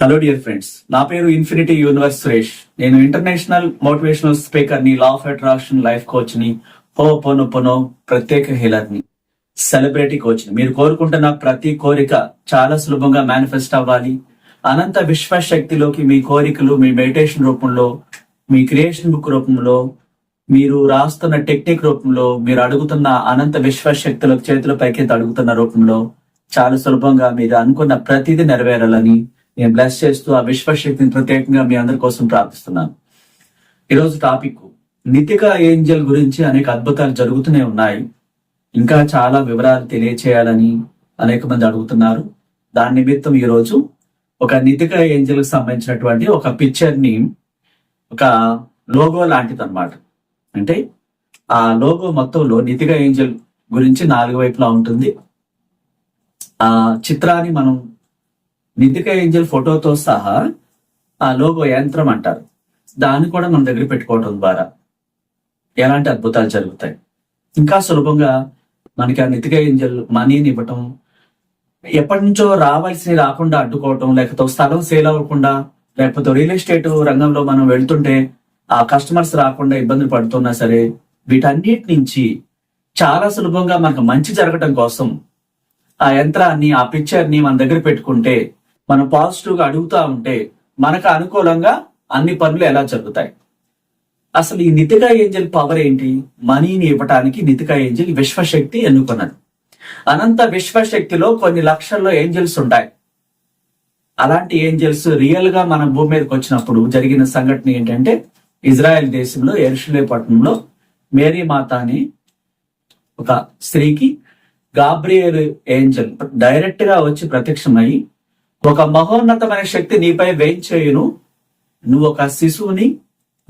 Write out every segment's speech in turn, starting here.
Hello dear friends నా పేరు infinity universe Suresh నేను ఇంటర్నేషనల్ మోటివేషనల్ స్పీకర్ని లా ఆఫ్ అట్రాక్షన్ లైఫ్ కోచ్ని హో పొను పొనో ప్రత్యేక హీలర్ని సెలబ్రిటీ కోచ్ని. మీరు కోరుకుంటున్న ప్రతి కోరిక చాలా సులభంగా మేనిఫెస్ట్ అవ్వాలి. అనంత విశ్వశక్తిలోకి మీ కోరికలు మీ మెడిటేషన్ రూపంలో మీ క్రియేషన్ బుక్ రూపంలో మీరు రాస్తున్న టెక్నిక్ రూపంలో మీరు అడుగుతున్న అనంత విశ్వశక్తులకు చేతుల పైకి అడుగుతున్న రూపంలో చాలా సులభంగా మీరు అనుకున్న ప్రతిదీ నెరవేరాలని నేను బ్లెస్ చేస్తూ ఆ విశ్వశక్తిని ప్రత్యేకంగా మీ అందరి కోసం ప్రార్థిస్తున్నాను. ఈరోజు టాపిక్ నితిక ఏంజల్ గురించి అనేక అద్భుతాలు జరుగుతూనే ఉన్నాయి. ఇంకా చాలా వివరాలు తెలియచేయాలని అనేక మంది అడుగుతున్నారు. దాని నిమిత్తం ఈరోజు ఒక నితిక ఏంజల్కి సంబంధించినటువంటి ఒక పిక్చర్ని ఒక లోగో లాంటిది అనమాట అంటే ఆ లోగో మొత్తంలో నితిక ఏంజల్ గురించి నాలుగు వైపులా ఉంటుంది. ఆ చిత్రాన్ని మనం నితిక ఏంజల్ ఫోటోతో సహా ఆ లోగో యంత్రం అంటారు. దాన్ని కూడా మన దగ్గర పెట్టుకోవడం ద్వారా ఎలాంటి అద్భుతాలు జరుగుతాయి. ఇంకా సులభంగా మనకి ఆ నితిక ఏంజల్ మనీని ఇవ్వటం ఎప్పటి నుంచో రావాల్సి రాకుండా అడ్డుకోవటం లేకపోతే స్థలం సేల్ అవ్వకుండా లేకపోతే రియల్ ఎస్టేట్ రంగంలో మనం వెళ్తుంటే ఆ కస్టమర్స్ రాకుండా ఇబ్బందులు పడుతున్నా సరే వీటన్నిటి నుంచి చాలా సులభంగా మనకు మంచి జరగటం కోసం ఆ యంత్రాన్ని ఆ పిక్చర్ని మన దగ్గర పెట్టుకుంటే మనం పాజిటివ్గా అడుగుతా ఉంటే మనకు అనుకూలంగా అన్ని పనులు ఎలా జరుగుతాయి? అసలు ఈ నితికా ఏంజల్ పవర్ ఏంటి? మనీని ఇవ్వటానికి నితికా ఏంజల్ విశ్వశక్తి ఎన్నుకున్నది. అనంత విశ్వశక్తిలో కొన్ని లక్షల్లో ఏంజల్స్ ఉంటాయి. అలాంటి ఏంజల్స్ రియల్గా మన భూమి మీదకి వచ్చినప్పుడు జరిగిన సంఘటన ఏంటంటే ఇజ్రాయెల్ దేశంలో ఎరుషులే పట్టణంలో మేరీ మాత అని ఒక స్త్రీకి గాబ్రియల్ ఏంజల్ డైరెక్ట్గా వచ్చి ప్రత్యక్షమై ఒక మహోన్నతమైన శక్తి నీపై వేయించేయును నువ్వు ఒక శిశువుని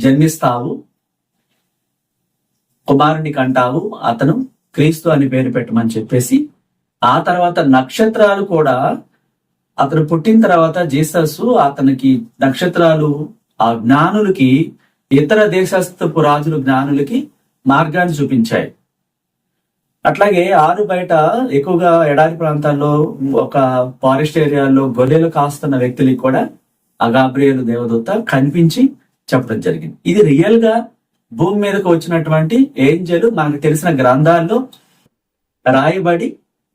జన్మిస్తావు. కుమారుని కంటావు. అతను క్రీస్తు అని పేరు పెట్టమని చెప్పేసి ఆ తర్వాత నక్షత్రాలు కూడా అతను పుట్టిన తర్వాత జీసస్ అతనికి నక్షత్రాలు ఆ జ్ఞానులకి ఇతర దేశస్థపు రాజులు జ్ఞానులకి మార్గాన్ని చూపించాయి. అట్లాగే ఆరు బయట ఎక్కువగా ఎడారి ప్రాంతాల్లో ఒక ఫారెస్ట్ ఏరియాలో గొర్రెలు కాస్తున్న వ్యక్తులకి కూడా అగాబ్రియలు దేవదూత కనిపించి చెప్పడం జరిగింది. ఇది రియల్గా భూమి మీదకు వచ్చినటువంటి ఏంజలు మనకు తెలిసిన గ్రంథాల్లో రాయబడి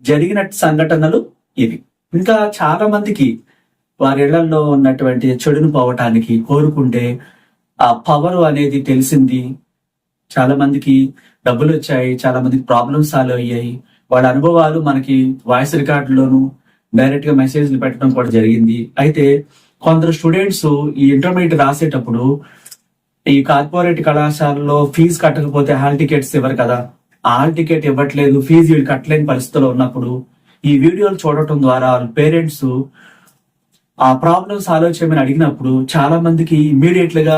జరిగిన సంఘటనలు ఇవి. ఇంకా చాలా మందికి వారి ఇళ్ళలో ఉన్నటువంటి చెడును పోవటానికి కోరుకుంటే ఆ పవర్ అనేది తెలిసింది. చాలా మందికి డబ్బులు వచ్చాయి చాలా మందికి ప్రాబ్లమ్స్ సాల్వ్ అయ్యాయి. వాళ్ళ అనుభవాలు మనకి వాయిస్ రికార్డులోను డైరెక్ట్గా మెసేజ్లు పెట్టడం కూడా జరిగింది. అయితే కొందరు స్టూడెంట్స్ ఈ ఇంటర్మీడియట్ రాసేటప్పుడు ఈ కార్పొరేట్ కళాశాలలో ఫీజు కట్టకపోతే హాల్ టికెట్స్ ఇవ్వరు కదా. ఆ హాల్ టికెట్ ఇవ్వట్లేదు ఫీజు వీళ్ళు కట్టలేని పరిస్థితిలో ఉన్నప్పుడు ఈ వీడియోలు చూడటం ద్వారా వాళ్ళ పేరెంట్స్ ఆ ప్రాబ్లమ్ సాల్వ్ చేయమని అడిగినప్పుడు చాలా మందికి ఇమ్మీడియట్గా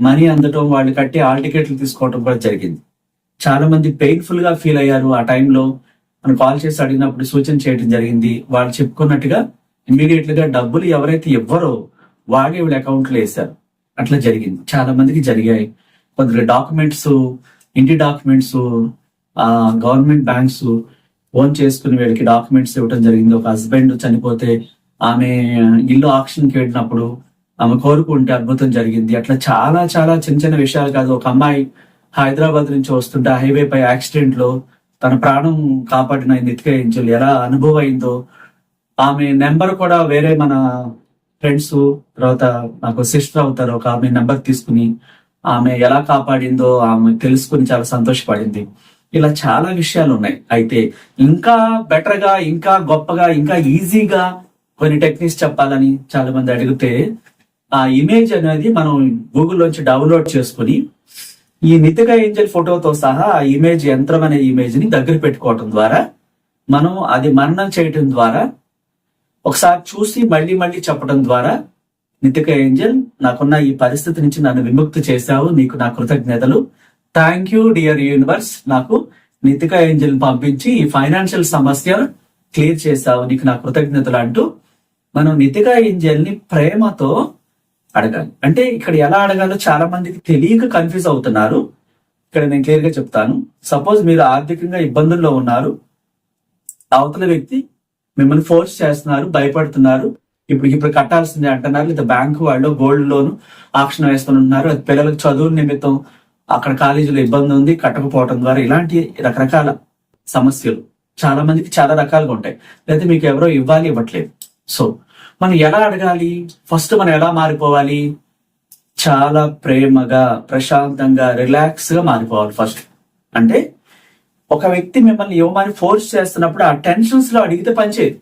మనీ అందటం వాళ్ళు కట్టి ఆల్ టికెట్లు తీసుకోవడం కూడా జరిగింది. చాలా మంది పెయిన్ఫుల్గా ఫీల్ అయ్యారు. ఆ టైంలో మనం కాల్ చేసి అడిగినప్పుడు సూచన చేయడం జరిగింది. వాళ్ళు చెప్పుకున్నట్టుగా ఇమ్మీడియట్గా డబ్బులు ఎవరైతే ఇవ్వరో వాళ్ళే వీళ్ళ అకౌంట్లో వేశారు. అట్లా జరిగింది. చాలా మందికి జరిగాయి. కొందరు డాక్యుమెంట్స్ ఇంటి డాక్యుమెంట్స్ గవర్నమెంట్ బ్యాంక్స్ ఓన్ చేసుకుని వీళ్ళకి డాక్యుమెంట్స్ ఇవ్వడం జరిగింది. ఒక హస్బెండ్ చనిపోతే ఆమె ఇల్లు ఆక్షన్కి వెళ్ళినప్పుడు ఆమె కోరుకుంటే అద్భుతం జరిగింది. అట్లా చాలా చాలా చిన్న చిన్న విషయాలు కాదు. ఒక అమ్మాయి హైదరాబాద్ నుంచి వస్తుంటే హైవే పై యాక్సిడెంట్లో తన ప్రాణం కాపాడిన నితిక ఎలా అనుభవం అయిందో ఆమె నెంబర్ కూడా వేరే మన ఫ్రెండ్స్ తర్వాత నాకు సిస్టర్ అవుతారు ఒక ఆమె నెంబర్ తీసుకుని ఆమె ఎలా కాపాడిందో ఆమె తెలుసుకుని చాలా సంతోషపడింది. ఇలా చాలా విషయాలు ఉన్నాయి. అయితే ఇంకా బెటర్గా ఇంకా గొప్పగా ఇంకా ఈజీగా కొన్ని టెక్నిక్స్ చెప్పాలని చాలా మంది అడిగితే ఆ ఇమేజ్ అనేది మనం గూగుల్లోంచి డౌన్లోడ్ చేసుకుని ఈ నితిక ఏంజల్ ఫోటోతో సహా ఆ ఇమేజ్ యంత్రం అనే ఇమేజ్ని దగ్గర పెట్టుకోవటం ద్వారా మనం అది మరణం చేయటం ద్వారా ఒకసారి చూసి మళ్ళీ మళ్ళీ చెప్పడం ద్వారా నితిక ఏంజల్ నాకున్న ఈ పరిస్థితి నుంచి నన్ను విముక్తి చేశావు నీకు నా కృతజ్ఞతలు. థ్యాంక్ యూ డియర్ యూనివర్స్ నాకు నితిక ఏంజల్ పంపించి ఈ ఫైనాన్షియల్ సమస్య క్లియర్ చేశావు నీకు నా కృతజ్ఞతలు అంటూ. మనం నితిక ఏంజల్ని ప్రేమతో అడగాలి. అంటే ఇక్కడ ఎలా అడగాలో చాలా మందికి తెలియక కన్ఫ్యూజ్ అవుతున్నారు. ఇక్కడ నేను క్లియర్గా చెప్తాను. సపోజ్ మీరు ఆర్థికంగా ఇబ్బందుల్లో ఉన్నారు. అవతల వ్యక్తి మిమ్మల్ని ఫోర్స్ చేస్తున్నారు భయపడుతున్నారు. ఇప్పుడు ఇప్పుడు కట్టాల్సిందే అంటున్నారు. లేదా బ్యాంకు వాళ్ళు గోల్డ్ లోన్ ఆక్షన్ వేస్తున్నారు అది పిల్లలకు చదువు నిమిత్తం అక్కడ కాలేజీలో ఇబ్బంది ఉంది. కట్టకపోవడం ద్వారా ఇలాంటి రకరకాల సమస్యలు చాలా మందికి చాలా రకాలుగా ఉంటాయి. లేదా మీకు ఎవరో ఇవ్వాలి ఇవ్వట్లేదు. సో మనం ఎలా అడగాలి? ఫస్ట్ మనం ఎలా మారిపోవాలి? చాలా ప్రేమగా ప్రశాంతంగా రిలాక్స్గా మారిపోవాలి ఫస్ట్ అంటే ఒక వ్యక్తి మిమ్మల్ని ఇవ్వమని ఫోర్స్ చేస్తున్నప్పుడు ఆ టెన్షన్స్లో అడిగితే పనిచేయదు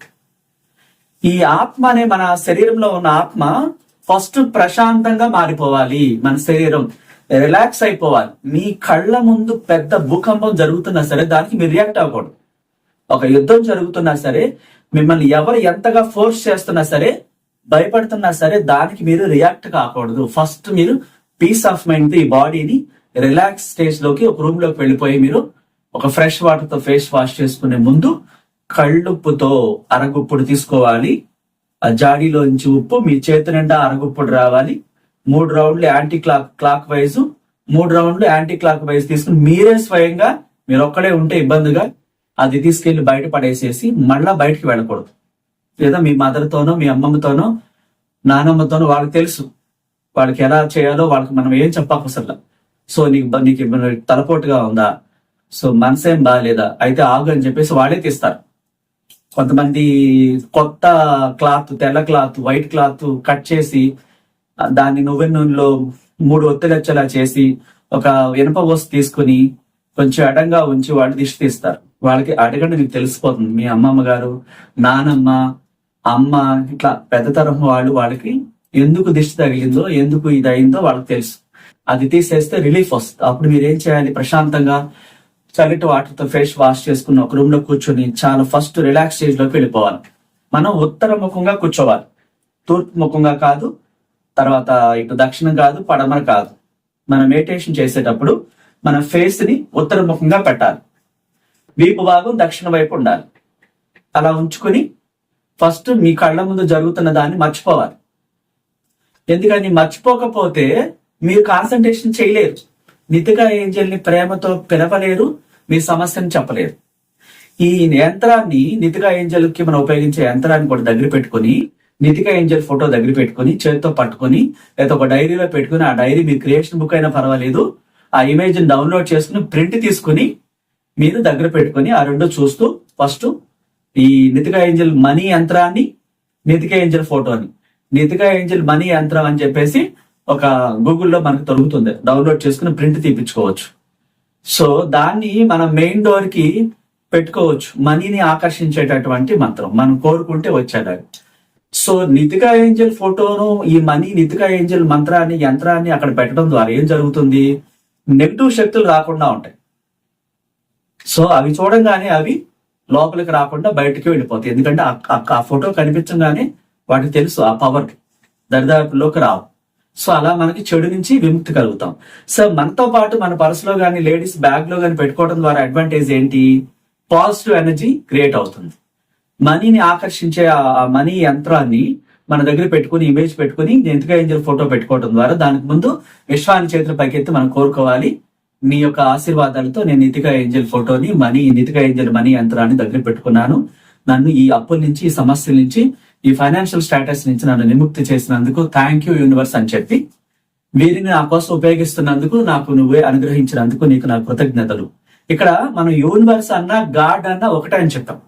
ఈ ఆత్మ అనే మన శరీరంలో ఉన్న ఆత్మ ఫస్ట్ ప్రశాంతంగా మారిపోవాలి. మన శరీరం రిలాక్స్ అయిపోవాలి. మీ కళ్ళ ముందు పెద్ద భూకంపం జరుగుతున్నా సరే దానికి మీరు రియాక్ట్ అవ్వకూడదు. ఒక యుద్ధం జరుగుతున్నా సరే మిమ్మల్ని ఎవరు ఎంతగా ఫోర్స్ చేస్తున్నా సరే భయపడుతున్నా సరే దానికి మీరు రియాక్ట్ కాకూడదు. ఫస్ట్ మీరు పీస్ ఆఫ్ మైండ్ ఈ బాడీని రిలాక్స్ స్టేజ్లోకి ఒక రూమ్లోకి వెళ్ళిపోయి మీరు ఒక ఫ్రెష్ వాటర్తో ఫేస్ వాష్ చేసుకునే ముందు కళ్ళుప్పుతో అరగుప్పుడు తీసుకోవాలి. ఆ జాడీలోంచి ఉప్పు మీ చేతి నిండా అరగుప్పుడు రావాలి. మూడు రౌండ్లు యాంటీ క్లాక్ క్లాక్ వైజ్ మూడు రౌండ్లు యాంటీ క్లాక్ వైజ్ తీసుకుని మీరే స్వయంగా మీరు ఒక్కడే ఉంటే ఇబ్బందిగా అది తీసుకెళ్ళి బయట పడేసేసి మళ్ళా బయటికి వెళ్ళకూడదు. లేదా మీ మదర్తోనో మీ అమ్మమ్మతోనో నానమ్మతోనో వాళ్ళకి తెలుసు. వాళ్ళకి ఎలా చేయాలో వాళ్ళకి మనం ఏం చెప్పకసలు సో నీకు నీకు తలపోటుగా ఉందా? సో మనసేం బాగాలేదా అయితే ఆగు అని చెప్పేసి వాళ్ళే తీస్తారు. కొంతమంది కొత్త క్లాత్ తెల్ల క్లాత్ వైట్ క్లాత్ కట్ చేసి దాన్ని నువ్వె నూనెలో మూడు ఒత్తులు వచ్చేలా చేసి ఒక ఇనప వస్తు తీసుకుని కొంచెం అడంగా ఉంచి వాళ్ళు దిష్టి తీస్తారు. వాళ్ళకి అడగండి మీకు తెలిసిపోతుంది. మీ అమ్మమ్మ గారు నానమ్మ అమ్మ ఇట్లా పెద్ద తరం వాళ్ళు వాళ్ళకి ఎందుకు దిష్టి తగిలిందో ఎందుకు ఇది అయిందో వాళ్ళకి తెలుసు. అది తీసేస్తే రిలీఫ్ వస్తుంది. అప్పుడు మీరు ఏం చేయాలి? ప్రశాంతంగా చల్లటి వాటర్తో ఫేస్ వాష్ చేసుకుని ఒక రూమ్లో కూర్చొని చాలా ఫస్ట్ రిలాక్స్ స్టేజ్లోకి వెళ్ళిపోవాలి. మనం ఉత్తర ముఖంగా కూర్చోవాలి. తూర్పు ముఖంగా కాదు తర్వాత ఇటు దక్షిణం కాదు పడమర కాదు. మనం మెడిటేషన్ చేసేటప్పుడు మన ఫేస్ని ఉత్తర ముఖంగా పెట్టాలి. వీపు భాగం దక్షిణ వైపు ఉండాలి. అలా ఉంచుకొని ఫస్ట్ మీ కళ్ళ ముందు జరుగుతున్న దాన్ని మర్చిపోవాలి. ఎందుకని మర్చిపోకపోతే మీరు కాన్సన్ట్రేషన్ చేయలేరు. నితిగా ఏంజల్ని ప్రేమతో పిలవలేరు మీ సమస్యను చెప్పలేరు. ఈ యంత్రాన్ని నితిగా ఏంజల్కి మనం ఉపయోగించే యంత్రాన్ని కూడా దగ్గర పెట్టుకొని నితిగా ఏంజల్ ఫోటో దగ్గర పెట్టుకొని చేతితో పట్టుకొని లేదా ఒక డైరీలో పెట్టుకుని ఆ డైరీ మీ క్రియేషన్ బుక్ అయినా పర్వాలేదు ఆ ఇమేజ్ని డౌన్లోడ్ చేసుకుని ప్రింట్ తీసుకుని మీరు దగ్గర పెట్టుకొని ఆ రెండు చూస్తూ ఫస్ట్ ఈ నితికా ఏంజల్ మనీ యంత్రాన్ని నితికా ఏంజల్ ఫోటోని. నితికా ఏంజల్ మనీ యంత్రం అని చెప్పేసి ఒక గూగుల్లో మనకు దొరుకుతుంది డౌన్లోడ్ చేసుకుని ప్రింట్ తీపించుకోవచ్చు సో దాన్ని మన మెయిన్ డోర్కి పెట్టుకోవచ్చు. మనీని ఆకర్షించేటటువంటి మంత్రం. మనం కోరుకుంటే వచ్చేదాన్ని. సో నితికా ఏంజల్ ఫోటోను ఈ మనీ నితికా ఏంజల్ మంత్రాన్ని యంత్రాన్ని అక్కడ పెట్టడం ద్వారా ఏం జరుగుతుంది? నెగిటివ్ శక్తులు రాకుండా ఉంటాయి. సో అవి చూడంగానే అవి లోపలికి రాకుండా బయటకి వెళ్ళిపోతాయి. ఎందుకంటే ఆ- ఆ- ఫోటో కనిపించగానే వాటికి తెలుసు ఆ పవర్ దరిదాపుల్లోకి రావు. సో అలా మనకి చెడు నుంచి విముక్తి కలుగుతాం. సో మనతో పాటు మన పర్సులో కానీ లేడీస్ బ్యాగ్లో కానీ పెట్టుకోవడం ద్వారా అడ్వాంటేజ్ ఏంటి? పాజిటివ్ ఎనర్జీ క్రియేట్ అవుతుంది. మనీని ఆకర్షించే ఆ- మనీ యంత్రాన్ని మన దగ్గర పెట్టుకుని ఇమేజ్ పెట్టుకుని ఎంతగా ఏంజల్ ఫోటో పెట్టుకోవడం ద్వారా దానికి ముందు విశ్వాన్ని చేతుల పైకెత్తి మనం కోరుకోవాలి. నీ యొక్క ఆశీర్వాదాలతో నేను నితిక ఏంజల్ ఫోటోని మనీ నితిగా ఏంజల్ మనీ యంత్రాన్ని దగ్గర పెట్టుకున్నాను. నన్ను ఈ అప్పుల నుంచి ఈ సమస్యల నుంచి ఈ ఫైనాన్షియల్ స్టేటస్ నుంచి నన్ను నిముక్తి చేసినందుకు థ్యాంక్ యూ యూనివర్స్ అని చెప్పి వీరిని నా కోసం ఉపయోగిస్తున్నందుకు నాకు నువ్వే అనుగ్రహించినందుకు నీకు నా కృతజ్ఞతలు. ఇక్కడ మనం యూనివర్స్ అన్నా గాడ్ అన్నా ఒకటే అని చెప్తాం.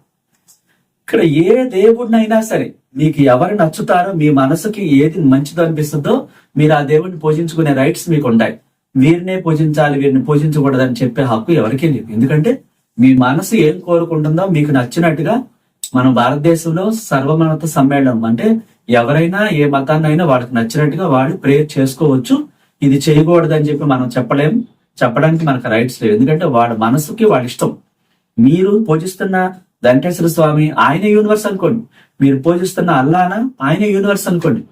ఇక్కడ ఏ దేవుడినైనా సరే మీకు ఎవరు నచ్చుతారో మీ మనసుకి ఏది మంచిదో అనిపిస్తుందో మీరు ఆ దేవుడిని పూజించుకునే రైట్స్ మీకు ఉంటాయి. వీరినే పూజించాలి వీరిని పూజించకూడదని చెప్పే హక్కు ఎవరికీ లేదు. ఎందుకంటే మీ మనసు ఏం కోరుకుంటుందో మీకు నచ్చినట్టుగా మన భారతదేశంలో సర్వమత సమ్మేళనం అంటే ఎవరైనా ఏ మతాన్నైనా వాళ్ళకి నచ్చినట్టుగా వాళ్ళు ప్రేయర్ చేసుకోవచ్చు. ఇది చేయకూడదని చెప్పి మనం చెప్పలేం. చెప్పడానికి మనకు రైట్స్ లేవు. ఎందుకంటే వాళ్ళ మనసుకి వాళ్ళ ఇష్టం. మీరు పూజిస్తున్న వెంకటేశ్వర స్వామి ఆయన యూనివర్స్ అనుకోండి. మీరు పూజిస్తున్న అల్లానా ఆయన యూనివర్స్ అనుకోండి.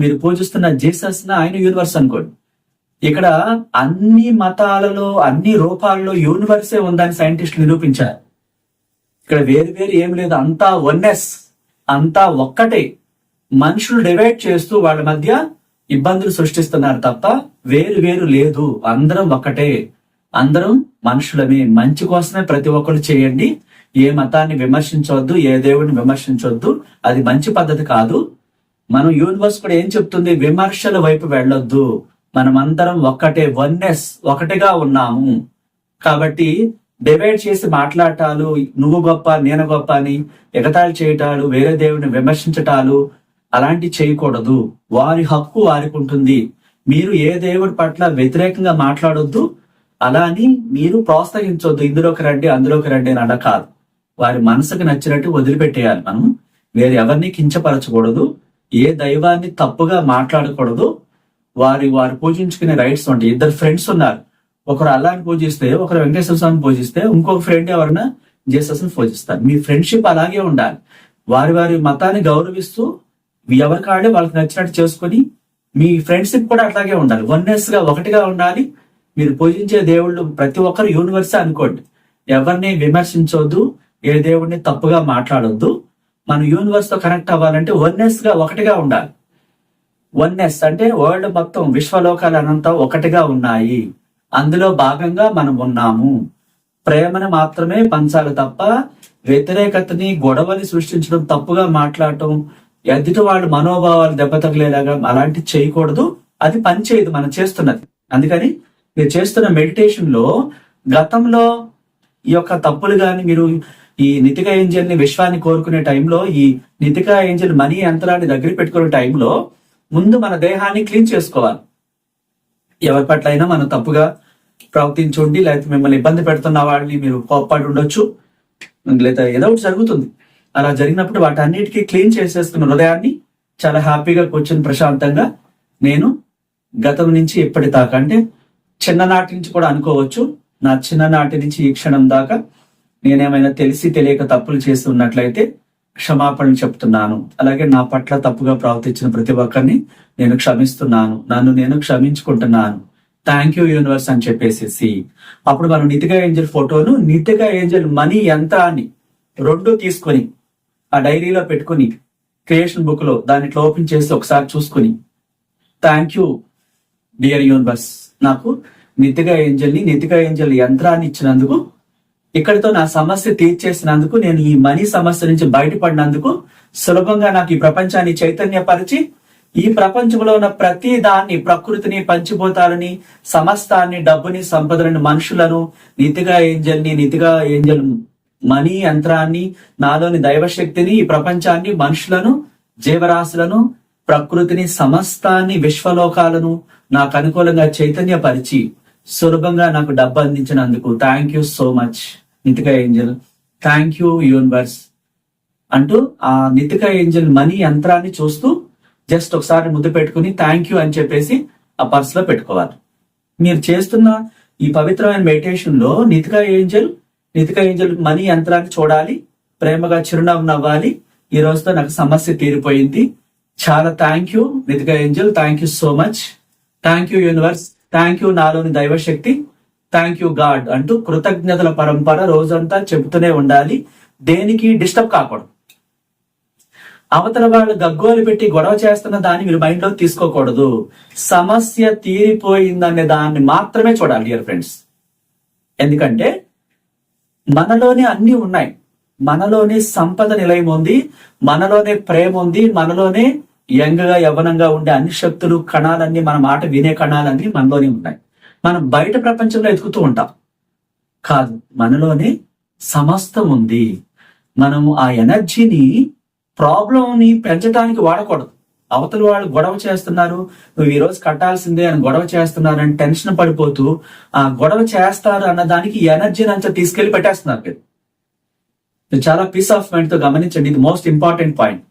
మీరు పూజిస్తున్న జీసస్ ఆయన యూనివర్స్ అనుకోండి. ఇక్కడ అన్ని మతాలలో అన్ని రూపాల్లో యూనివర్సే ఉందని సైంటిస్టులు నిరూపించారు. ఇక్కడ వేరు వేరు ఏం లేదు అంతా వన్నెస్ అంతా ఒక్కటే. మనుషులు డివైడ్ చేస్తూ వాళ్ళ మధ్య ఇబ్బందులు సృష్టిస్తున్నారు తప్ప వేరు వేరు లేదు అందరం ఒక్కటే. అందరం మనుషులమే మంచి కోసమే ప్రతి ఒక్కరు చేయండి. ఏ మతాన్ని విమర్శించవద్దు ఏ దేవుడిని విమర్శించవద్దు అది మంచి పద్ధతి కాదు. మనం యూనివర్స్ కూడా ఏం చెప్తుంది? విమర్శల వైపు వెళ్ళొద్దు. మనమందరం ఒక్కటే వన్నెస్ ఒకటిగా ఉన్నాము. కాబట్టి డివైడ్ చేసి మాట్లాడటాలు నువ్వు గొప్ప నేను గొప్ప అని ఎగతాళి చేయటాలు వేరే దేవుడిని విమర్శించటాలు అలాంటి చేయకూడదు. వారి హక్కు వారికి ఉంటుంది. మీరు ఏ దేవుడి పట్ల వ్యతిరేకంగా మాట్లాడొద్దు. అలా అని మీరు ప్రోత్సహించొద్దు. ఇందులోకి రండి అందులోకి రండి అని అన్న కాదు వారి మనసుకు నచ్చినట్టు వదిలిపెట్టేయాలి మనం. వేరే ఎవరిని కించపరచకూడదు. ఏ దైవాన్ని తప్పుగా మాట్లాడకూడదు. వారి వారు పూజించుకునే రైట్స్ ఉంటాయి ఇద్దరు ఫ్రెండ్స్ ఉన్నారు. ఒకరు అల్లాని పూజిస్తే ఒకరు వెంకటేశ్వర స్వామిని పూజిస్తే ఇంకొక ఫ్రెండ్ ఎవరైనా జీసస్ని పూజిస్తారు. మీ ఫ్రెండ్షిప్ అలాగే ఉండాలి. వారి వారి మతాన్ని గౌరవిస్తూ ఎవరి కాడే వాళ్ళకి నచ్చినట్టు చేసుకొని మీ ఫ్రెండ్షిప్ కూడా అట్లాగే ఉండాలి. వన్నెస్గా ఒకటిగా ఉండాలి. మీరు పూజించే దేవుళ్ళు ప్రతి ఒక్కరు యూనివర్స్ అనుకోండి. ఎవరిని విమర్శించొద్దు ఏ దేవుడిని తప్పుగా మాట్లాడొద్దు. మనం యూనివర్స్తో కనెక్ట్ అవ్వాలంటే వన్నెస్గా ఒకటిగా ఉండాలి. వన్నెస్ అంటే వరల్డ్ మొత్తం విశ్వలోకాలు అనంతా ఒకటిగా ఉన్నాయి. అందులో భాగంగా మనం ఉన్నాము. ప్రేమను మాత్రమే పంచాలి తప్ప వ్యతిరేకతని గొడవని సృష్టించడం తప్పుగా మాట్లాడటం ఎదుటి వాళ్ళ మనోభావాలు దెబ్బతగలేలాగా అలాంటి చేయకూడదు. అది పనిచేయదు మనం చేస్తున్నది. అందుకని మీరు చేస్తున్న మెడిటేషన్లో గతంలో ఈ యొక్క తప్పులు కానీ మీరు ఈ నితిక ఏంజల్ని విశ్వాన్ని కోరుకునే టైంలో ఈ నితిక ఏంజల్ మనీ యంత్రాన్ని దగ్గర పెట్టుకునే టైంలో ముందు మన దేహాన్ని క్లీన్ చేసుకోవాలి. ఎవరి పట్ల అయినా మనం తప్పుగా ప్రవర్తించుండి లేకపోతే మిమ్మల్ని ఇబ్బంది పెడుతున్న వాళ్ళని మీరు కోప్పడి ఉండొచ్చు. లేదా ఏదో ఒకటి జరుగుతుంది. అలా జరిగినప్పుడు వాటన్నిటికీ క్లీన్ చేసేస్తున్న హృదయాన్ని చాలా హ్యాపీగా కూర్చొని ప్రశాంతంగా నేను గతం నుంచి ఎప్పటిదాకా అంటే చిన్ననాటి నుంచి కూడా అనుకోవచ్చు. నా చిన్ననాటి నుంచి ఈ క్షణం దాకా నేనేమైనా తెలిసి తెలియక తప్పులు చేసి ఉన్నట్లయితే క్షమాపణలు చెప్తున్నాను. అలాగే నా పట్ల తప్పుగా ప్రవర్తించిన ప్రతి ఒక్కరిని నేను క్షమిస్తున్నాను. నన్ను నేను క్షమించుకుంటున్నాను. థ్యాంక్ యూ యూనివర్స్ అని చెప్పేసి అప్పుడు మనం నితిగా ఏంజల్ ఫోటోను నితిగా ఏంజల్ మనీ ఎంత అని రెండు తీసుకొని ఆ డైరీలో పెట్టుకుని క్రియేషన్ బుక్లో దాంట్లో ఓపెన్ చేసి ఒకసారి చూసుకుని థ్యాంక్ యూ డియర్ యూనివర్స్ నాకు నితిగా ఏంజల్ని నితిగా ఏంజల్ యంత్రాన్ని ఇచ్చినందుకు ఇక్కడితో నా సమస్య తీర్చేసినందుకు నేను ఈ మనీ సమస్య నుంచి బయటపడినందుకు సులభంగా నాకు ఈ ప్రపంచాన్ని చైతన్యపరిచి ఈ ప్రపంచంలో ఉన్న ప్రతి దాన్ని ప్రకృతిని పంచిభూతాలని సమస్తాన్ని డబ్బుని సంపదలను మనుషులను నితిగా ఏంజల్ని నితిగా ఏంజల్ మనీ యంత్రాన్ని నాలోని దైవశక్తిని ఈ ప్రపంచాన్ని మనుషులను జీవరాశులను ప్రకృతిని సమస్తాన్ని విశ్వలోకాలను నాకు అనుకూలంగా చైతన్యపరిచి సులభంగా నాకు డబ్బు అందించినందుకు. Thank you so much Nitika angel. Thank you universe అంటూ ఆ నితిక ఏంజల్ మనీ యంత్రాన్ని చూస్తూ జస్ట్ ఒకసారి ముద్దు పెట్టుకుని థ్యాంక్ యూ అని చెప్పేసి ఆ పర్స్లో పెట్టుకోవాలి. మీరు చేస్తున్న ఈ పవిత్రమైన మెడిటేషన్లో Nitika angel Nitika angel money యంత్రాన్ని చూడాలి ప్రేమగా చిరునవ్వు నవ్వాలి. ఈ రోజుతో నాకు సమస్య తీరిపోయింది. చాలా thank you Nitika angel. Thank you so much thank you universe thank you నాలోని దైవశక్తి. థ్యాంక్ యూ గాడ్ అంటూ కృతజ్ఞతల పరంపర రోజంతా చెబుతూనే ఉండాలి. దేనికి డిస్టర్బ్ కాకూడదు. అవతల వాళ్ళు గగ్గోలు పెట్టి గొడవ చేస్తున్న దాన్ని మీరు మైండ్లో తీసుకోకూడదు. సమస్య తీరిపోయిందనే దాన్ని మాత్రమే చూడాలి డియర్ ఫ్రెండ్స్ ఎందుకంటే మనలోనే అన్ని ఉన్నాయి. మనలోనే సంపద నిలయం ఉంది మనలోనే ప్రేమ ఉంది మనలోనే యంగ్గా యవ్వనంగా ఉండే అన్ని శక్తులు కణాలన్నీ మన మాట వినే కణాలన్నీ మనలోనే ఉన్నాయి. మనం బయట ప్రపంచంలో ఎదుగుతూ ఉంటాం. కాదు మనలోనే సమస్తం ఉంది. మనము ఆ ఎనర్జీని ప్రాబ్లంని పెంచడానికి వాడకూడదు. అవతల వాళ్ళు గొడవ చేస్తున్నారు నువ్వు ఈరోజు కట్టాల్సిందే అని గొడవ చేస్తున్నారు అని టెన్షన్ పడిపోతూ ఆ గొడవ చేస్తారు అన్న దానికి ఎనర్జీని అంతా తీసుకెళ్ళి పెట్టేస్తున్నారు మీరు చాలా పీస్ ఆఫ్ మైండ్తో గమనించండి ఇది మోస్ట్ ఇంపార్టెంట్ పాయింట్.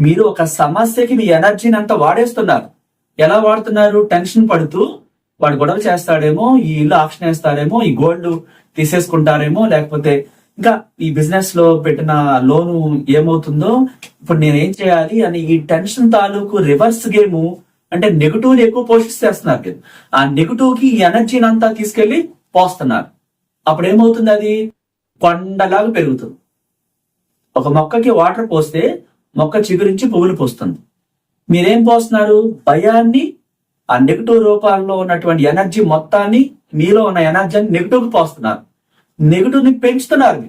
మీరు ఒక సమస్యకి మీ ఎనర్జీని అంతా వాడేస్తున్నారు. ఎలా వాడుతున్నారు? టెన్షన్ పడుతూ వాడు గొడవ చేస్తాడేమో ఈ ఇల్లు ఆప్షన్ వేస్తాడేమో ఈ గోల్డ్ తీసేసుకుంటారేమో లేకపోతే ఇంకా ఈ బిజినెస్లో పెట్టిన లోను ఏమవుతుందో ఇప్పుడు నేను ఏం చేయాలి అని ఈ టెన్షన్ తాలూకు రివర్స్ గేమ్ అంటే నెగటివ్ ఎక్కువ పోషిస్తేస్తున్నారు కదా. ఆ నెగిటివ్కి ఎనర్జీని అంతా తీసుకెళ్ళి పోస్తున్నారు. అప్పుడు ఏమవుతుంది అది? కొండలాగా పెరుగుతుంది. ఒక మొక్కకి వాటర్ పోస్తే మొక్క చిగురించి పువ్వులు పోస్తుంది. మీరేం పోస్తున్నారు? భయాన్ని ఆ నెగటివ్ రూపాల్లో ఉన్నటువంటి ఎనర్జీ మొత్తాన్ని మీలో ఉన్న ఎనర్జీని నెగటివ్కి పోస్తున్నారు. నెగిటివ్ని పెంచుతున్నారు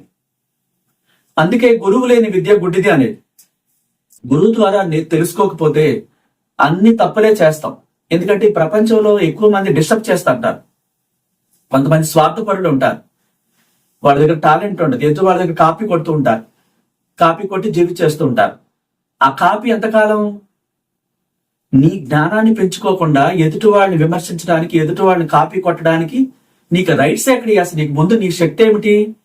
అందుకే గురువు లేని విద్య గుడ్డిది అనేది. గురువు ద్వారా తెలుసుకోకపోతే అన్ని తప్పులే చేస్తాం. ఎందుకంటే ఈ ప్రపంచంలో ఎక్కువ మంది డిస్టర్బ్ చేస్తుంటారు. కొంతమంది స్వార్థపరులు ఉంటారు. వాళ్ళ దగ్గర టాలెంట్ ఉండదు. ఎందుకు వాళ్ళ దగ్గర కాపీ కొడుతూ ఉంటారు. కాపీ కొట్టి జీవి చేస్తూ ఉంటారు. ఆ కాపీ ఎంతకాలం నీ జ్ఞానాన్ని పెంచుకోకుండా ఎదుటి వాళ్ళని విమర్శించడానికి ఎదుటి వాళ్ళని కాపీ కొట్టడానికి నీకు రైట్స్ ఎక్కడ అసలు? నీకు ముందు నీ శక్తి ఏమిటి?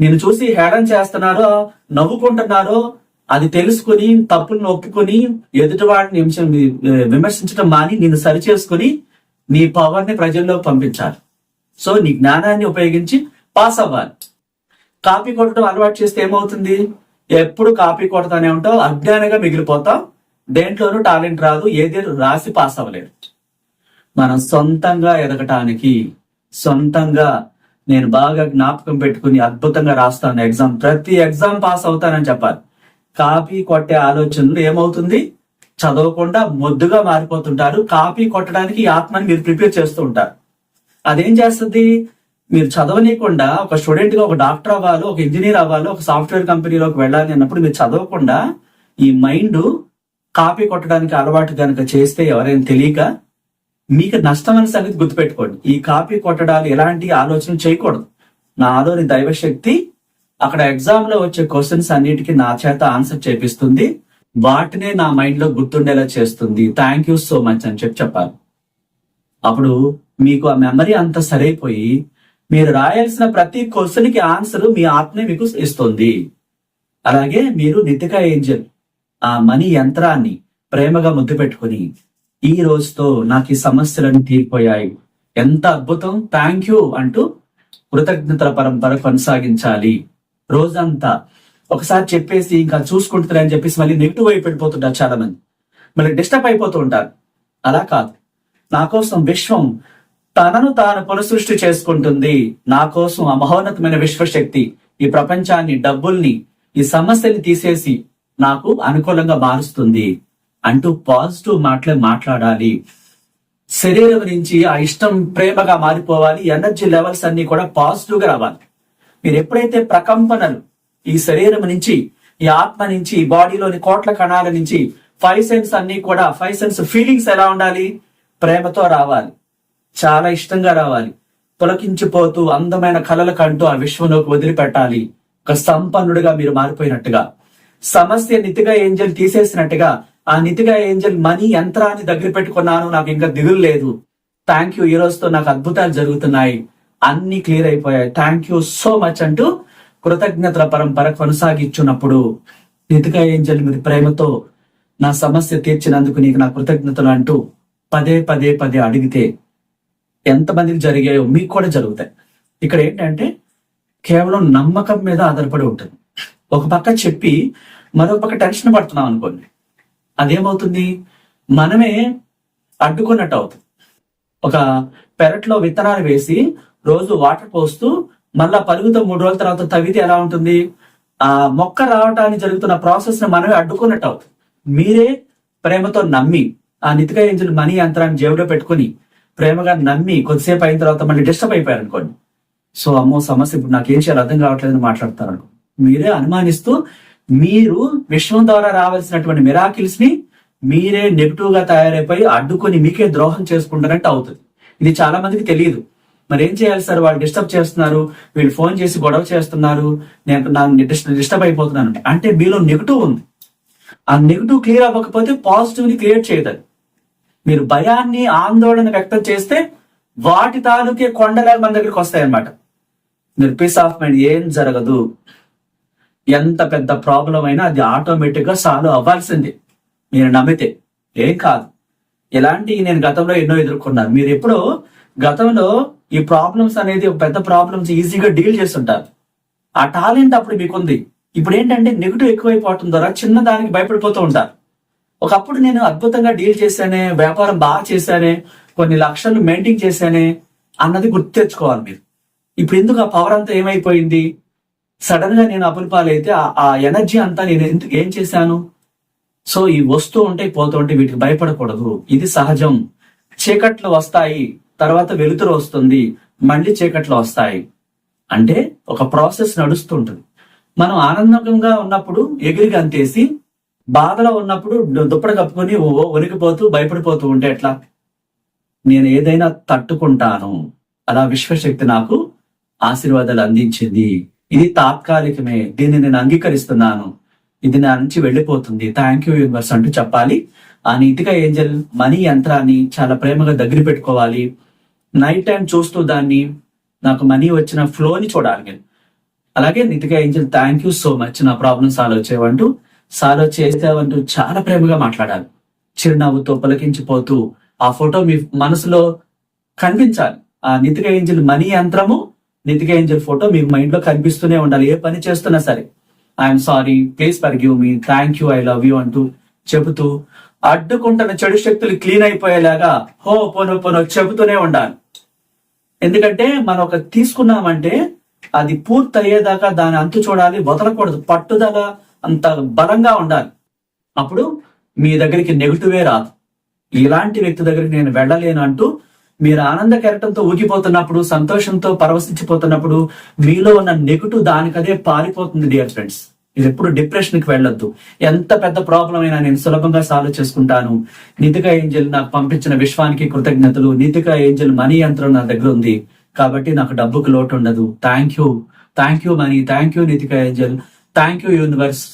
నేను చూసి హేళన చేస్తున్నారో నవ్వుకుంటున్నారో అది తెలుసుకుని తప్పులను ఒప్పుకొని ఎదుటి వాడిని విమర్శించడం మాని నేను సరి చేసుకుని నీ పవర్ని ప్రజల్లోకి పంపించాలి. సో నీ జ్ఞానాన్ని ఉపయోగించి పాస్ అవ్వాలి. కాపీ కొట్టడం అలవాటు చేస్తే ఏమవుతుంది? ఎప్పుడు కాపీ కొడతానే ఉంటావు అజ్ఞానంగా మిగిలిపోతావు. దేంట్లోనూ టాలెంట్ రాదు ఏది రాసి పాస్ అవ్వలేదు. మనం సొంతంగా ఎదగటానికి సొంతంగా నేను బాగా జ్ఞాపకం పెట్టుకుని అద్భుతంగా రాస్తాను ఎగ్జామ్. ప్రతి ఎగ్జామ్ పాస్ అవుతానని చెప్పాలి. కాపీ కొట్టే ఆలోచనలు ఏమవుతుంది? చదవకుండా మొద్దుగా మారిపోతుంటారు. కాపీ కొట్టడానికి ఈ ఆత్మని మీరు ప్రిపేర్ చేస్తూ ఉంటారు. అదేం చేస్తుంది? మీరు చదవనీయకుండా ఒక స్టూడెంట్గా ఒక డాక్టర్ అవ్వాలి ఒక ఇంజనీర్ అవ్వాలి ఒక సాఫ్ట్వేర్ కంపెనీలోకి వెళ్ళాలి అన్నప్పుడు మీరు చదవకుండా ఈ మైండ్ కాపీ కొట్టడానికి అలవాటు కనుక చేస్తే ఎవరైనా తెలియక మీకు నష్టం అనే సంగతి గుర్తుపెట్టుకోండి. ఈ కాపీ కొట్టడాలు ఎలాంటి ఆలోచన చేయకూడదు. నాలోని దైవశక్తి అక్కడ ఎగ్జామ్లో వచ్చే క్వశ్చన్స్ అన్నిటికీ నా చేత ఆన్సర్ చేపిస్తుంది. వాటినే నా మైండ్లో గుర్తుండేలా చేస్తుంది. థ్యాంక్ యూ సో మచ్ అని చెప్పి చెప్పాలి. అప్పుడు మీకు ఆ మెమరీ అంత సరైపోయి మీరు రాయాల్సిన ప్రతి క్వశ్చన్కి ఆన్సర్ మీ ఆత్మే మీకు ఇస్తుంది. అలాగే మీరు నితికా ఏంజల్ ఆ మనీ యంత్రాన్ని ప్రేమగా ముద్దు పెట్టుకుని ఈ రోజుతో నాకు ఈ సమస్యలను తీరిపోయాయి. ఎంత అద్భుతం. థ్యాంక్ యూ అంటూ కృతజ్ఞతల పరంపర కొనసాగించాలి. రోజంతా ఒకసారి చెప్పేసి ఇంకా చూసుకుంటున్నా అని చెప్పేసి మళ్ళీ నెగిటివ్ వైపు వెళ్ళిపోతుంటారు చాలా మంది మళ్ళీ డిస్టర్బ్ అయిపోతూ ఉంటారు. అలా కాదు. నా కోసం విశ్వం తనను తాను పునఃసృష్టి చేసుకుంటుంది. నా కోసం ఆ మహోన్నతమైన విశ్వశక్తి ఈ ప్రపంచాన్ని డబ్బుల్ని ఈ సమస్యని తీసేసి నాకు అనుకూలంగా మారుస్తుంది అంటూ పాజిటివ్ మాటలే మాట్లాడాలి. శరీరం నుంచి ఆ ఇష్టం ప్రేమగా మారిపోవాలి. ఎనర్జీ లెవెల్స్ అన్ని కూడా పాజిటివ్గా రావాలి. మీరు ఎప్పుడైతే ప్రకంపనలు ఈ శరీరం నుంచి ఈ ఆత్మ నుంచి ఈ బాడీలోని కోట్ల కణాల నుంచి ఫైవ్ సెన్స్ అన్ని కూడా ఫైవ్ సెన్స్ ఫీలింగ్స్ ఎలా ఉండాలి? ప్రేమతో రావాలి. చాలా ఇష్టంగా రావాలి. పులకించిపోతూ అందమైన కళల కంటూ ఆ విశ్వంలోకి వదిలిపెట్టాలి. ఒక సంపన్నుడిగా మీరు మారిపోయినట్టుగా. సమస్య నితిగా ఏంజల్ తీసేసినట్టుగా ఆ నితిగా ఏంజల్ మనీ యంత్రాన్ని దగ్గర పెట్టుకున్నాను నాకు ఇంకా దిగులు లేదు. థ్యాంక్ యూ ఈ రోజుతో నాకు అద్భుతాలు జరుగుతున్నాయి. అన్ని క్లియర్ అయిపోయాయి. థ్యాంక్ యూ సో మచ్ అంటూ కృతజ్ఞతల పరంపర కొనసాగించున్నప్పుడు నితిగా ఏంజల్ మీరు ప్రేమతో నా సమస్య తీర్చినందుకు నీకు నా కృతజ్ఞతలు అంటూ పదే పదే పదే అడిగితే ఎంతమందికి జరిగాయో మీకు కూడా జరుగుతాయి. ఇక్కడ ఏంటంటే కేవలం నమ్మకం మీద ఆధారపడి ఉంటుంది. ఒక పక్క చెప్పి మరో పక్క టెన్షన్ పడుతున్నాం అనుకోండి. అదేమవుతుంది? మనమే అడ్డుకున్నట్టు అవుతుంది. ఒక పెరట్లో విత్తనాలు వేసి రోజు వాటర్ పోస్తూ మళ్ళా పరుగుతో మూడు రోజుల తర్వాత తవ్వితే ఎలా ఉంటుంది? ఆ మొక్క రావటానికి జరుగుతున్న ప్రాసెస్ని మనమే అడ్డుకున్నట్టు అవుతుంది. మీరే ప్రేమతో నమ్మి ఆ నితిక ఏంజల్ మనీ యంత్రాన్ని జేబులో పెట్టుకుని ప్రేమగా నమ్మి కొద్దిసేపు అయిన తర్వాత మళ్ళీ డిస్టర్బ్ అయిపోయారు అనుకోండి సో అమ్మో సమస్య ఇప్పుడు నాకు ఏం చేయాలి అర్థం కావట్లేదని మాట్లాడతారు అనుకో మీరే అనుమానిస్తూ మీరు విశ్వం ద్వారా రావాల్సినటువంటి మిరాకిల్స్ని మీరే నెగిటివ్గా తయారైపోయి అడ్డుకొని మీకే ద్రోహం చేసుకుంటున్నట్టు అవుతుంది. ఇది చాలా మందికి తెలియదు. మరి ఏం చేయాలి సార్? వాళ్ళు డిస్టర్బ్ చేస్తున్నారు. వీళ్ళు ఫోన్ చేసి గొడవ చేస్తున్నారు. నేను నాకు డిస్టర్బ్ అయిపోతున్నాను. అంటే మీలో నెగిటివ్ ఉంది. ఆ నెగిటివ్ క్లియర్ అవ్వకపోతే పాజిటివ్ని క్రియేట్ చేయదు మీరు భయాన్ని ఆందోళన వ్యక్తం చేస్తే వాటి తాలూకే కొండలాగా మన దగ్గరికి వస్తాయన్నమాట. మీరు పీస్ ఆఫ్ మైండ్ ఏం జరగదు. ఎంత పెద్ద ప్రాబ్లం అయినా అది ఆటోమేటిక్గా సాల్వ్ అవ్వాల్సిందే. మీరు నమ్మితే. ఏం కాదు. ఇలాంటి నేను గతంలో ఎన్నో ఎదుర్కొన్నాను. మీరు ఎప్పుడో గతంలో ఈ ప్రాబ్లమ్స్ అనేది ఒక పెద్ద ప్రాబ్లమ్స్ ఈజీగా డీల్ చేస్తుంటారు. ఆ టాలెంట్ అప్పుడు మీకుంది. ఇప్పుడు ఏంటంటే నెగిటివ్ ఎక్కువైపోవటం ద్వారా చిన్న దానికి భయపడిపోతూ ఉంటారు. ఒకప్పుడు నేను అద్భుతంగా డీల్ చేశానే వ్యాపారం బాగా చేశానే కొన్ని లక్షలు మెయింటైన్ చేశానే అన్నది గుర్తు తెచ్చుకోవాలి మీరు. ఇప్పుడు ఎందుకు ఆ పవర్ అంతా ఏమైపోయింది? సడన్గా నేను అప్పుల పాలైతే ఆ- ఎనర్జీ అంతా నేను ఎందుకు ఏం చేశాను? సో ఈ వస్తూ ఉంటే పోతూ ఉంటే వీటికి భయపడకూడదు. ఇది సహజం. చీకట్లు వస్తాయి తర్వాత వెలుతురు వస్తుంది మళ్ళీ చీకట్లు వస్తాయి. అంటే ఒక ప్రాసెస్ నడుస్తుంటుంది. మనం ఆనందంగా ఉన్నప్పుడు ఎగిరి గంతేసి బాధలో ఉన్నప్పుడు దు- దుప్పటి కప్పుకొని వణికిపోతూ భయపడిపోతూ ఉంటే ఎట్లా? నేను ఏదైనా తట్టుకుంటాను. అలా విశ్వశక్తి నాకు ఆశీర్వాదాలు అందించింది. ఇది తాత్కాలికమే. దీన్ని నేను అంగీకరిస్తున్నాను. ఇది నా నుంచి వెళ్ళిపోతుంది. థ్యాంక్ యూ యూనివర్స్ అంటూ చెప్పాలి. ఆ నీతిగా ఏంజల్ మనీ యంత్రాన్ని చాలా ప్రేమగా దగ్గర పెట్టుకోవాలి. నైట్ టైం చూస్తూ దాన్ని నాకు మనీ వచ్చిన ఫ్లోని చూడాలి నేను. అలాగే నీతిగా angel thank you so much నా ప్రాబ్లమ్ సాల్వ్ వచ్చేవంటూ సాల్వ్ చేసేవంటూ చాలా ప్రేమగా మాట్లాడాలి. చిరునవ్వుతో పలికించిపోతూ ఆ ఫోటో మీ మనసులో కనిపించాలి. ఆ నితిక ఏంజల్ మనీ యంత్రము నితిక ఏంజల్ ఫోటో మీ మైండ్లో కనిపిస్తూనే ఉండాలి. ఏ పని చేస్తున్నా సరే. I'm sorry please forgive me thank you I love you అంటూ చెబుతూ అడ్డుకుంటున్న చెడు శక్తులు క్లీన్ అయిపోయేలాగా హో పోను పోను చెబుతూనే ఉండాలి. ఎందుకంటే మనం ఒక తీసుకున్నామంటే అది పూర్తి అయ్యేదాకా దాని అంతు చూడాలి వదలకూడదు పట్టుదల అంత బలంగా ఉండాలి. అప్పుడు మీ దగ్గరికి నెగిటివే రాదు. ఇలాంటి వ్యక్తి దగ్గరికి నేను వెళ్ళలేను అంటూ మీరు ఆనంద కెరటంతో ఊగిపోతున్నప్పుడు సంతోషంతో పరవశించిపోతున్నప్పుడు మీలో ఉన్న నెగిటివ్ దానికదే పారిపోతుంది డియర్ ఫ్రెండ్స్. ఇది ఎప్పుడు డిప్రెషన్కి వెళ్ళొద్దు. ఎంత పెద్ద ప్రాబ్లం అయినా నేను సులభంగా సాల్వ్ చేసుకుంటాను. నితిక ఏంజల్ నాకు పంపించిన విశ్వానికి కృతజ్ఞతలు. నితిక ఏంజల్ మనీ యంత్రం నా దగ్గర ఉంది. కాబట్టి నాకు డబ్బుకు లోటు ఉండదు. Thank you thank you money. Thank you Nitika angel. Thank you universe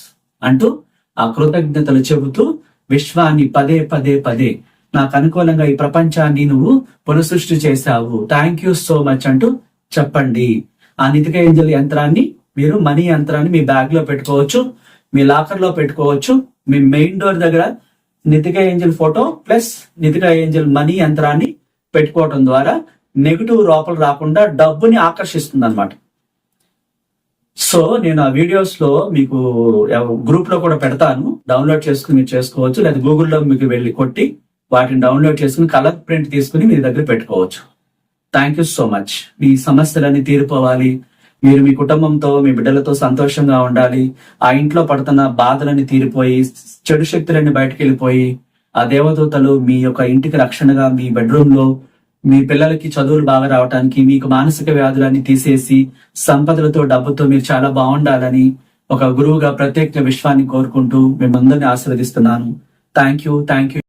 అంటూ ఆ కృతజ్ఞతలు చెబుతూ విశ్వాన్ని పదే పదే పదే నాకు అనుకూలంగా ఈ ప్రపంచాన్ని నువ్వు పునఃసృష్టి చేశావు. థ్యాంక్ యూ సో మచ్ అంటూ చెప్పండి. ఆ నితిక ఏంజల్ యంత్రాన్ని మీరు మనీ యంత్రాన్ని మీ బ్యాగ్లో పెట్టుకోవచ్చు మీ లాకర్లో పెట్టుకోవచ్చు మీ మెయిన్ డోర్ దగ్గర Nitika angel photo plus Nitika angel money యంత్రాన్ని పెట్టుకోవటం ద్వారా నెగిటివ్ లోపల రాకుండా డబ్బుని ఆకర్షిస్తుంది అనమాట సో నేను ఆ వీడియోస్లో మీకు గ్రూప్లో కూడా పెడతాను. డౌన్లోడ్ చేసుకుని మీరు చేసుకోవచ్చు లేదా గూగుల్లో మీకు వెళ్ళి కొట్టి వాటిని డౌన్లోడ్ చేసుకుని కలర్ ప్రింట్ తీసుకుని మీ దగ్గర పెట్టుకోవచ్చు. థ్యాంక్ యూ సో మచ్ మీ సమస్యలన్నీ తీరిపోవాలి. మీరు మీ కుటుంబంతో మీ బిడ్డలతో సంతోషంగా ఉండాలి. ఆ ఇంట్లో పడుతున్న బాధలన్నీ తీరిపోయి చెడు శక్తులన్నీ బయటకు వెళ్ళిపోయి ఆ దేవదూతలు మీ యొక్క ఇంటికి రక్షణగా మీ బెడ్రూమ్లో మీ పిల్లలకి చదువులు బాగా రావడానికి మీకు మానసిక వ్యాధులన్నీ తీసేసి సంపదలతో డబ్బుతో మీరు చాలా బాగుండాలని ఒక గురువుగా ప్రత్యేక విశ్వాన్ని కోరుకుంటూ మిమ్మల్ని ఆశీర్వదిస్తున్నాను. Thank you thank you